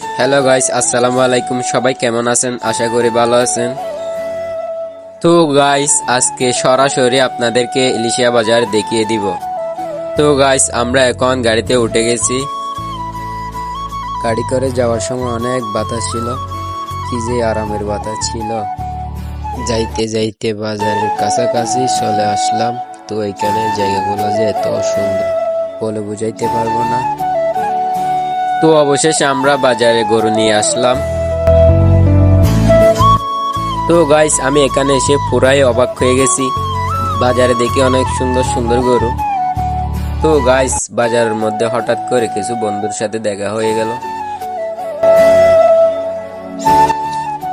Hello guys আসসালামু আলাইকুম সবাই কেমন আছেন? আশা করি ভালো আছেন। তো গাইস আজকে সরাসরি আপনাদেরকে ইলিশিয়া বাজার দেখিয়ে দিব। তো গাইস আমরা এখন গাড়িতে উঠে গেছি। গাড়ি করে যাওয়ার সময় অনেক বাতাস ছিল। কি যে আরামের বাতাস ছিল। যাইতে যাইতে বাজারের কাছাকাছি চলে আসলাম। তো, এখানে জায়গাগুলো যে এত সুন্দর বলে বুঝাইতে পারব না। তো অবশেষে আমরা বাজারে গরু নিয়ে আসলাম। তো গাইস আমি এখানে এসে পুরাই অবাক হয়ে গেছি। বাজারে দেখি অনেক সুন্দর সুন্দর গরু। তো গাইস বাজারের মধ্যে হঠাৎ করে কিছু বন্ধুর সাথে দেখা হয়ে গেল।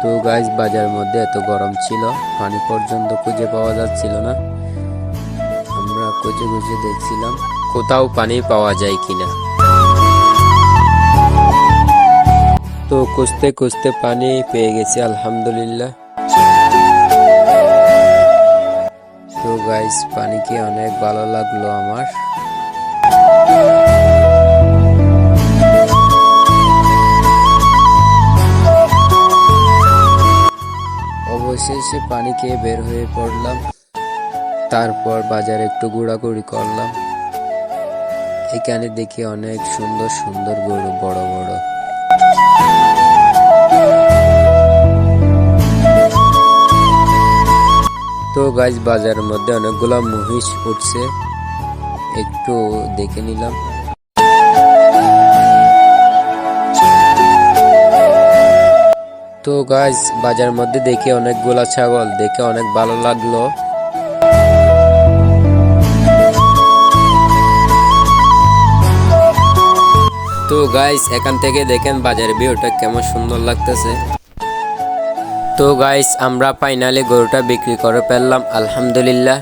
তো গাইস বাজারের মধ্যে এত গরম ছিল, পানি পর্যন্ত খুঁজে পাওয়া যাচ্ছিল না। আমরা খুঁজে খুঁজে দেখছিলাম, কোথাও পানি পাওয়া যায় কিনা। খুঁজতে খুঁজতে পানি পেয়ে গেছি, আলহামদুলিল্লাহ। তো গাইস পানি খেয়ে অনেক ভালো লাগল আমার। অবশেষে পানি খেয়ে বের হয়ে পড়লাম। তারপর বাজারে একটু ঘোরাঘুরি করলাম। এখানে দেখি অনেক সুন্দর সুন্দর গরু, বড় বড়। তো গাছ বাজারের মধ্যে অনেকগুলা মহিষ উঠছে। একটু দেখে নিলাম। তো গাছ বাজারের মধ্যে দেখে অনেকগুলা ছাগল, দেখে অনেক ভালো লাগল। তো গাইস এখান থেকে দেখেন বাজারের ভিউটা কেমন সুন্দর লাগতেছে। তো গাইস আমরা ফাইনালি গরুটা বিক্রি করে ফেললাম, আলহামদুলিল্লাহ।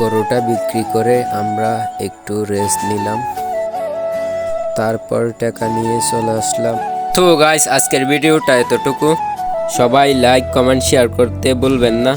গরুটা বিক্রি করে আমরা একটু রেস্ট নিলাম। তারপর টাকা নিয়ে চলে আসলাম। তো গাইস আজকের ভিডিওটা এতটুকু। সবাই লাইক কমেন্ট শেয়ার করতে ভুলবেন না।